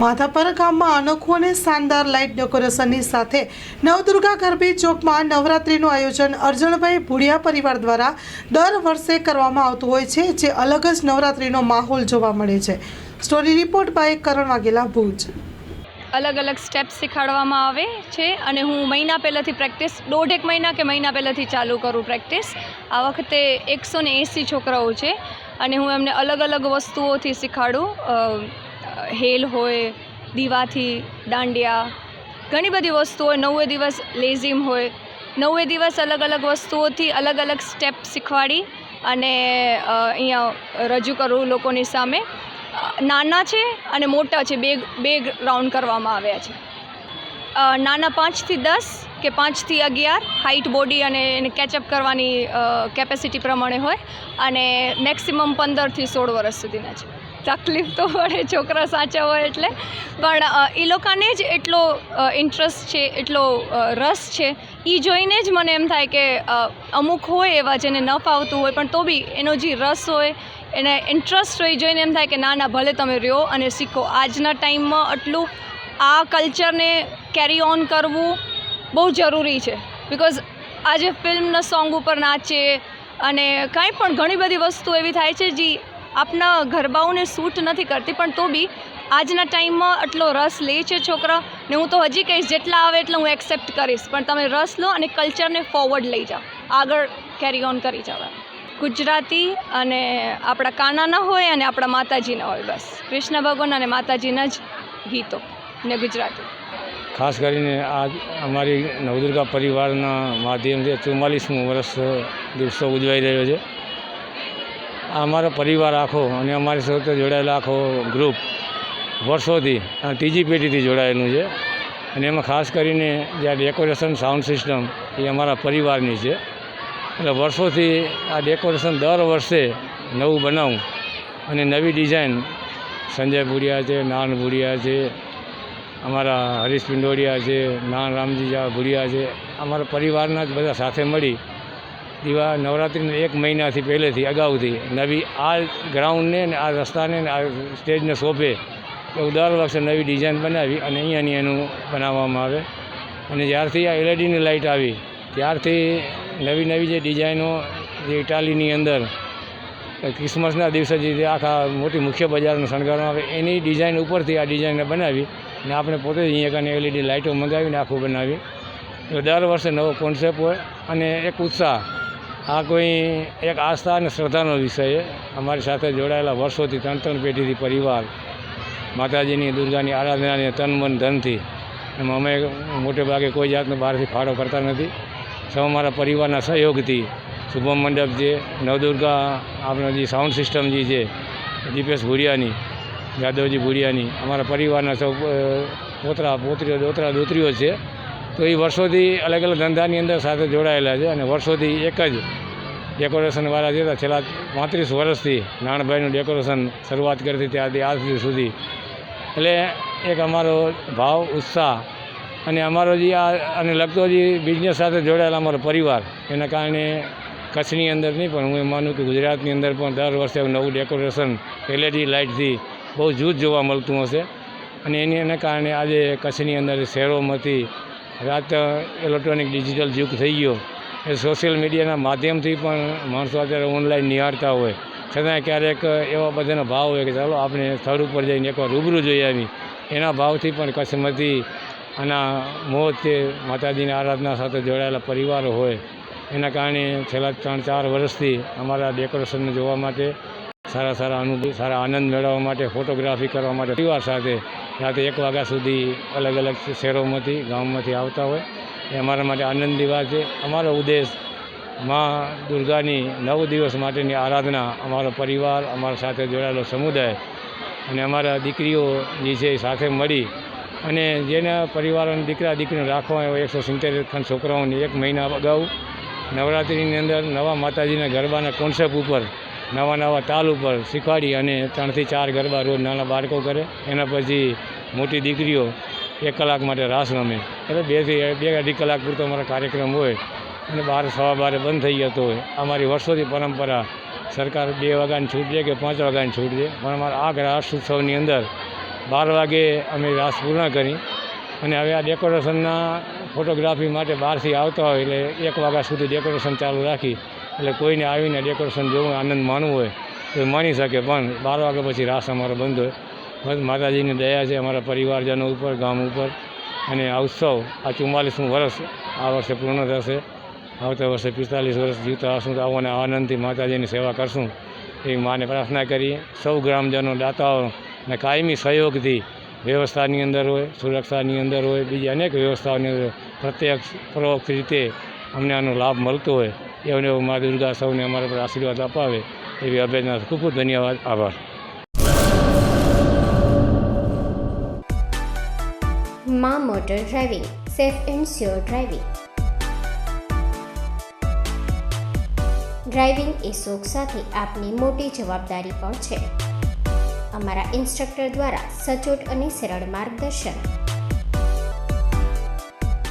માધાપર ગામમાં અનોખું અને શાનદાર લાઇટ ડેકોરેશનની સાથે નવદુર્ગા ગરબી ચોકમાં નવરાત્રિનું આયોજન અર્જણભાઈ ભુડિયા પરિવાર દ્વારા દર વર્ષે કરવામાં આવતું હોય છે, જે અલગ જ નવરાત્રિનો માહોલ જોવા મળે છે. Story report by Karan Vaghela Bhuj. અલગ અલગ સ્ટેપ્સ શીખવાડવામાં આવે છે અને હું મહિના પહેલાંથી પ્રેક્ટિસ, દોઢેક મહિના કે મહિના પહેલાંથી ચાલુ કરું પ્રેક્ટિસ. આ વખતે એકસો ને એંસી છોકરાઓ છે અને હું એમને અલગ અલગ વસ્તુઓથી શીખવાડું હેલ હોય, દીવાથી દાંડિયા, ઘણી બધી વસ્તુઓ, નવે દિવસ લેઝિમ હોય. નવે દિવસ અલગ અલગ વસ્તુઓથી અલગ અલગ સ્ટેપ શીખવાડી અને અહીંયા રજૂ કરું લોકોની સામે. નાના છે અને મોટા છે, બે બે રાઉન્ડ કરવામાં આવ્યા છે. નાના પાંચથી દસ કે પાંચથી અગિયાર હાઇટ બોડી અને એને કેચઅપ કરવાની કેપેસિટી પ્રમાણે હોય અને મેક્સિમમ પંદરથી સોળ વર્ષ સુધીના છે. તકલીફ તો પડે, છોકરા સાચા હોય એટલે. પણ એ લોકોને જ એટલો ઇન્ટરેસ્ટ છે, એટલો રસ છે. એ જોઈને જ મને એમ થાય કે અમુક હોય એવા જેને ન ફાવતું હોય, પણ તો બી એનો જે રસ હોય, એને ઇન્ટરેસ્ટ હોય જોઈને એમ થાય કે, ના ના, ભલે તમે રહ્યો અને શીખો. આજના ટાઈમમાં આટલું આ કલ્ચરને કેરી ઓન કરવું બહુ જરૂરી છે. બિકોઝ આજે ફિલ્મના સોંગ ઉપર નાચે અને કાંઈ પણ ઘણી બધી વસ્તુ એવી થાય છે જે આપના ગરબાઓને સૂટ નથી કરતી, પણ તો બી આજના ટાઈમમાં આટલો રસ લે છે છોકરા ને હું તો હજી કહીશ જેટલા આવે એટલા હું એક્સેપ્ટ કરીશ. પણ તમે રસ લો અને કલ્ચરને ફોરવર્ડ લઈ જાઓ. આગળ કેરી ઓન કરી જાઓ ગુજરાતી અને આપણા કાનાના હોય અને આપણા માતાજીના હોય બસ. કૃષ્ણ ભગવાન અને માતાજીના જ ગીતો. ને ગુજરાતી. ખાસ કરીને આ અમારી નવદુર્ગા પરિવારના માધ્યમથી ચુમ્માલીસમું વર્ષ દિવસો ઉજવાઈ રહ્યો છે. અમારો પરિવાર આખો અને અમારી સાથે જોડાયેલા આખો ગ્રુપ વર્ષોથી ત્રીજી પેઢીથી જોડાયેલું છે. અને એમાં ખાસ કરીને જે આ ડેકોરેશન સાઉન્ડ સિસ્ટમ એ અમારા પરિવારની છે. એટલે વર્ષોથી આ ડેકોરેશન દર વર્ષે નવું બનાવું અને નવી ડિઝાઇન સંજય ભુડિયા છે, નાન ભુડિયા છે અમારા હરીશ પિંડોડિયા છે, નાન રામજી જા ભુડિયા છે, અમારા પરિવારના જ બધા સાથે મળી દિવા નવરાત્રિના એક મહિનાથી પહેલેથી અગાઉથી નવી આ ગ્રાઉન્ડને ને આ રસ્તાને આ સ્ટેજને શોભે એવું દર વર્ષે નવી ડિઝાઇન બનાવી અને અહીંયાની એનું બનાવવામાં આવે. અને જ્યારથી આ એલઈડીની લાઇટ આવી, ત્યારથી નવી નવી જે ડિઝાઇનો જે ઇટાલીની અંદર ક્રિસમસના દિવસે જે આખા મોટી મુખ્ય બજારને શણગારવામાં આવે, એની ડિઝાઇન ઉપરથી આ ડિઝાઇનને બનાવી અને આપણે પોતે જ અહીંયા કને એલઈડી લાઇટો મંગાવીને આખું બનાવી તો દર વર્ષે નવો કોન્સેપ્ટ હોય અને એક ઉત્સાહ. આ કોઈ એક આસ્થા અને શ્રદ્ધાનો વિષય છે. અમારી સાથે જોડાયેલા વર્ષોથી ત્રણ ત્રણ પેઢીથી પરિવાર, માતાજીની દુર્ગાની આરાધનાની તન મન ધનથી. એમાં અમે મોટે ભાગે કોઈ જાતનો બહારથી ફાળો કરતા નથી. સૌ અમારા પરિવારના સહયોગથી શુભમ મંડપ છે નવદુર્ગા આપણા જે સાઉન્ડ સિસ્ટમ જે છે, દીપેશ ભુડિયાની યાદવજી ભુડિયાની અમારા પરિવારના સૌ પોતરા, પોતરીઓ, દોતરા, દોતરીઓ છે. તો એ વર્ષોથી અલગ અલગ ધંધાની અંદર સાથે જોડાયેલા છે અને વર્ષોથી એક જ ડેકોરેશનવાળા છે છેલ્લા પાંત્રીસ વર્ષથી નાણભાઈનું ડેકોરેશન શરૂઆત કરતી ત્યારથી આજ સુધી એટલે એક અમારો ભાવ, ઉત્સાહ અને અમારો જે આ, અને લગતો જે બિઝનેસ સાથે જોડાયેલા અમારો પરિવાર, એના કારણે કચ્છની અંદર નહીં, પણ હું એ માનું કે ગુજરાતની અંદર પણ દર વર્ષે નવું ડેકોરેશન એલઈડી લાઇટથી બહુ જૂથ જોવા મળતું હશે. અને એની એના કારણે આજે કચ્છની અંદર શહેરોમાંથી રાત ઇલેક્ટ્રોનિક ડિજિટલ યુગ થઈ ગયો. એ સોશિયલ મીડિયાના માધ્યમથી પણ માણસો અત્યારે ઓનલાઈન નિહાળતા હોય. છતાંય ક્યારેક એવા બધાનો ભાવ હોય કે ચાલો આપણે સ્થળ ઉપર જઈને એકવાર રૂબરૂ જોઈ આવી. એના ભાવથી પણ કચ્છમાંથી આના મોત તે માતાજીની આરાધના સાથે જોડાયેલા પરિવારો હોય. એના કારણે છેલ્લા ત્રણ ચાર વર્ષથી અમારા ડેકોરેશનને જોવા માટે સારા સારા અનુભવ, સારા આનંદ મેળવવા માટે ફોટોગ્રાફી કરવા માટે, પરિવાર સાથે રાતે એક વાગ્યા સુધી અલગ અલગ શહેરોમાંથી, ગામમાંથી આવતા હોય. એ અમારા માટે આનંદની વાત છે. અમારો ઉદ્દેશ મા દુર્ગાની નવ દિવસ માટેની આરાધના, અમારો પરિવાર, અમારા સાથે જોડાયેલો સમુદાય અને અમારા દીકરીઓ જે છે સાથે મળી અને જેના પરિવારોને દીકરા દીકરીને રાખવા એવા એકસો સિત્તેર ખંડ છોકરાઓની એક મહિના અગાઉ નવરાત્રિની અંદર નવા માતાજીના ગરબાના કોન્સેપ્ટ ઉપર નવા નવા તાલ ઉપર શીખવાડી અને ત્રણથી ચાર ગરબા રોજ નાના બાળકો કરે. એના પછી મોટી દીકરીઓ એક કલાક માટે રાસ રમે. એટલે બેથી બે અઢી કલાક પૂરતો અમારો કાર્યક્રમ હોય અને બાર સવા બારે બંધ થઈ જતો હોય. અમારી વર્ષોથી પરંપરા, સરકાર બે વાગ્યાની છૂટ દે કે પાંચ વાગ્યાની છૂટ દે. પણ અમારા આ રાસ ઉત્સવની અંદર બાર વાગે અમે રાસ પૂર્ણ કરી અને હવે આ ડેકોરેશનના ફોટોગ્રાફી માટે બહારથી આવતા હોય એટલે એક વાગ્યા સુધી ડેકોરેશન ચાલુ રાખી એટલે કોઈને આવીને ડેકોરેશન જોવું, આનંદ માણવું હોય, તો માણી શકે. પણ બાર વાગ્યા પછી રાસ અમારો બંધ હોય. બસ માતાજીની દયા છે અમારા પરિવારજનો ઉપર, ગામ ઉપર. અને આ ઉત્સવ આ ચુમ્માલીસમું વર્ષ આ વર્ષે પૂર્ણ થશે. આવતા વર્ષે પિસ્તાલીસ વર્ષ જીવતા હશું તો આવો અને આનંદથી માતાજીની સેવા કરશું. એવી માને પ્રાર્થના કરીએ સૌ ગ્રામજનો દાતાઓ ને કાયમી સહયોગથી વ્યવસ્થાની અંદર હોય, સુરક્ષાની અંદર હોય, બીજી અનેક વ્યવસ્થાઓની અંદર પ્રત્યક્ષ, પરોક્ષ રીતે અમને આનો લાભ મળતો હોય. એવો મા દુર્ગા સૌને અમારા પર આશીર્વાદ અપાવે એવી અભ્યર્થના ખૂબ ખૂબ ધન્યવાદ, આભાર. મા motor driving, safe and sure driving. Driving એ શોખ સાથે આપની મોટી જવાબદારી પણ છે. અમારા ઇન્સ્ટ્રક્ટર દ્વારા સચોટ અને સરળ માર્ગદર્શન.